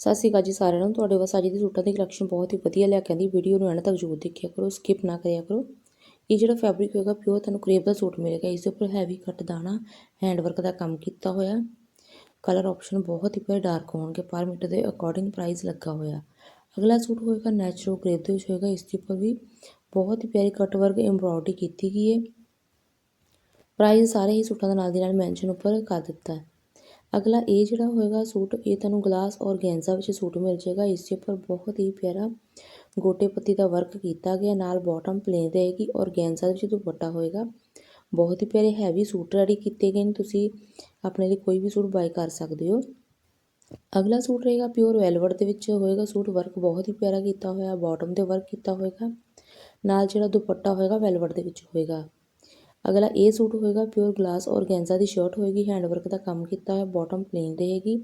ਸਤਿ ਸ਼੍ਰੀ ਅਕਾਲ ਜੀ ਸਾਰਿਆਂ ਨੂੰ। ਤੁਹਾਡੇ ਵਾਸਤੇ ਅੱਜ ਦੀ ਸੂਟਾਂ ਦੀ ਕਲੈਕਸ਼ਨ ਬਹੁਤ ਹੀ ਵਧੀਆ ਲੈ ਕੇ ਆਂਦੀ। ਵੀਡੀਓ ਨੂੰ ਐਂਡ ਤੱਕ ਜ਼ਰੂਰ ਦੇਖਿਆ ਕਰੋ। ਸਕਿਪ ਨਾ ਕਰਿਆ ਕਰੋ। ਇਹ ਜਿਹੜਾ ਫੈਬਰਿਕ ਹੋਏਗਾ ਪਿਓਰ ਤੁਹਾਨੂੰ ਕਰੇਪ ਦਾ ਸੂਟ ਮਿਲੇਗਾ। ਇਸ ਦੇ ਉੱਪਰ ਹੈਵੀ ਕੱਟ ਦਾਣਾ ਹੈਂਡ ਵਰਕ ਦਾ ਕੰਮ ਕੀਤਾ ਹੋਇਆ। ਕਲਰ ਆਪਸ਼ਨ ਬਹੁਤ ਹੀ ਪਿਆਰੇ ਡਾਰਕ ਹੋਣਗੇ। ਪਰ ਮੀਟਰ ਦੇ ਅਕੋਰਡਿੰਗ ਪ੍ਰਾਈਸ ਲੱਗਾ ਹੋਇਆ। ਅਗਲਾ ਸੂਟ ਹੋਏਗਾ ਨੈਚੁਰਲ ਕਰੇਪ ਦੇ ਵਿੱਚ ਹੋਏਗਾ। ਇਸ ਦੇ ਉੱਪਰ ਵੀ ਬਹੁਤ ਹੀ ਪਿਆਰੀ ਕੱਟ ਵਰਕ ਐਮਬ੍ਰੋਇਡਰੀ ਕੀਤੀ ਗਈ ਹੈ। ਪ੍ਰਾਈਸ ਸਾਰੇ ਹੀ ਸੂਟਾਂ ਦੇ ਨਾਲ ਦੀ ਨਾਲ ਮੈਂਸ਼ਨ ਉੱਪਰ ਕਰ ਦਿੱਤਾ ਹੈ। ਅਗਲਾ ਇਹ ਜਿਹੜਾ ਹੋਏਗਾ ਸੂਟ, ਇਹ ਤੁਹਾਨੂੰ ਗਲਾਸ ਔਰਗੈਂਜ਼ਾ ਵਿੱਚ ਸੂਟ ਮਿਲ ਜਾਏਗਾ। ਇਸ ਦੇ ਉੱਪਰ ਬਹੁਤ ਹੀ ਪਿਆਰਾ ਗੋਟੇ ਪੱਤੀ ਦਾ ਵਰਕ ਕੀਤਾ ਗਿਆ। ਨਾਲ ਬਾਟਮ ਪਲੇਨ ਰਹੇਗੀ ਔਰਗੈਂਜ਼ਾ ਵਿੱਚ ਦੁਪੱਟਾ ਹੋਏਗਾ। ਬਹੁਤ ਹੀ ਪਿਆਰੇ ਹੈਵੀ ਸੂਟ ਰੈਡੀ ਕੀਤੇ ਗਏ ਨੇ। ਤੁਸੀਂ ਆਪਣੇ ਲਈ ਕੋਈ ਵੀ ਸੂਟ ਬਾਈ ਕਰ ਸਕਦੇ ਹੋ। ਅਗਲਾ ਸੂਟ ਰਹੇਗਾ ਪਿਓਰ ਵੈਲਵਟ ਦੇ ਵਿੱਚ ਹੋਏਗਾ ਸੂਟ। ਵਰਕ ਬਹੁਤ ਹੀ ਪਿਆਰਾ ਕੀਤਾ ਹੋਇਆ। ਬਾਟਮ ਤੇ ਵਰਕ ਕੀਤਾ ਹੋਏਗਾ। ਨਾਲ ਜਿਹੜਾ ਦੁਪੱਟਾ ਹੋਏਗਾ ਵੈਲਵਟ ਦੇ ਵਿੱਚ ਹੋਏਗਾ। ਅਗਲਾ ਇਹ ਸੂਟ ਹੋਏਗਾ ਪਿਓਰ ਗਲਾਸ ਔਰਗੈਂਜ਼ਾ ਦੀ ਸ਼ਰਟ ਹੋਏਗੀ ਹੈਂਡ ਵਰਕ ਦਾ ਕੰਮ ਕੀਤਾ ਹੋਇਆ ਬਾਟਮ ਪਲੇਨ ਰਹੇਗੀ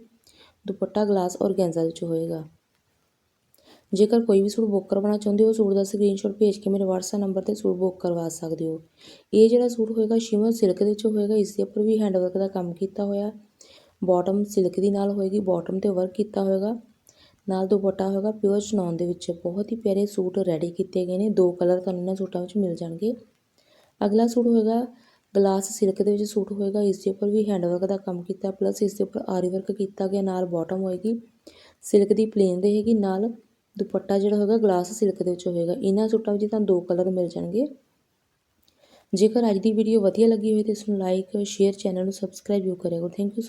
ਦੁਪੱਟਾ ਗਲਾਸ ਔਰਗੈਂਜ਼ਾ ਵਿੱਚ ਹੋਏਗਾ। ਜੇਕਰ ਕੋਈ ਵੀ ਸੂਟ ਬੁੱਕ ਕਰਵਾਉਣਾ ਚਾਹੁੰਦੇ ਹੋ ਸੂਟ ਦਾ ਸਕਰੀਨਸ਼ਾਟ ਭੇਜ ਕੇ ਮੇਰੇ WhatsApp ਨੰਬਰ ਤੇ ਸੂਟ ਬੁੱਕ ਕਰਵਾ ਸਕਦੇ ਹੋ। ਇਹ ਜਿਹੜਾ ਸੂਟ ਹੋਏਗਾ ਸ਼ਿਮਰ ਸਿਲਕ ਦੇ ਵਿੱਚ ਹੋਏਗਾ, ਇਸ ਦੇ ਉੱਪਰ ਵੀ ਹੈਂਡ ਵਰਕ ਦਾ ਕੰਮ ਕੀਤਾ ਹੋਇਆ। ਬਾਟਮ ਸਿਲਕ ਦੀ ਨਾਲ ਹੋਏਗੀ ਬਾਟਮ ਤੇ ਵਰਕ ਕੀਤਾ ਹੋਏਗਾ। ਨਾਲ ਦੁਪੱਟਾ ਹੋਏਗਾ ਪਿਓਰ ਚਨੌਨ ਦੇ ਵਿੱਚ। ਬਹੁਤ ਹੀ ਪਿਆਰੇ ਸੂਟ ਰੈਡੀ ਕੀਤੇ ਗਏ ਨੇ, ਦੋ ਕਲਰ ਤੁਹਾਨੂੰ ਇਹਨਾਂ ਸੂਟਾਂ ਵਿੱਚ ਮਿਲ ਜਾਣਗੇ। ਅਗਲਾ ਸੂਟ ਹੋਏਗਾ ਗਲਾਸ ਸਿਲਕ ਦੇ ਵਿੱਚ ਸੂਟ ਹੋਏਗਾ, ਇਸ ਦੇ ਉੱਪਰ ਵੀ ਹੈਂਡ ਵਰਕ ਦਾ ਕੰਮ ਕੀਤਾ ਪਲੱਸ ਇਸ ਦੇ ਉੱਪਰ ਆਰੀ ਵਰਕ ਕੀਤਾ ਗਿਆ, ਨਾਲ ਬਾਟਮ ਹੋਏਗੀ। ਸਿਲਕ ਦੀ ਪਲੇਨ ਰਹੇਗੀ ਨਾਲ ਦੁਪੱਟਾ ਜਿਹੜਾ ਹੋਏਗਾ ਗਲਾਸ ਸਿਲਕ ਦੇ ਵਿੱਚ ਹੋਏਗਾ। ਇਹਨਾਂ ਸੂਟਾਂ ਵਿੱਚ ਤੁਹਾਨੂੰ ਦੋ ਕਲਰ ਮਿਲ ਜਾਣਗੇ। ਜੇਕਰ ਅੱਜ ਦੀ ਵੀਡੀਓ ਵਧੀਆ ਲੱਗੀ ਹੋਵੇ ਤਾਂ ਇਸ ਨੂੰ ਲਾਈਕ ਸ਼ੇਅਰ ਚੈਨਲ ਨੂੰ ਸਬਸਕ੍ਰਾਈਬ ਵੀ ਕਰਿਆ ਥੈਂਕ ਯੂ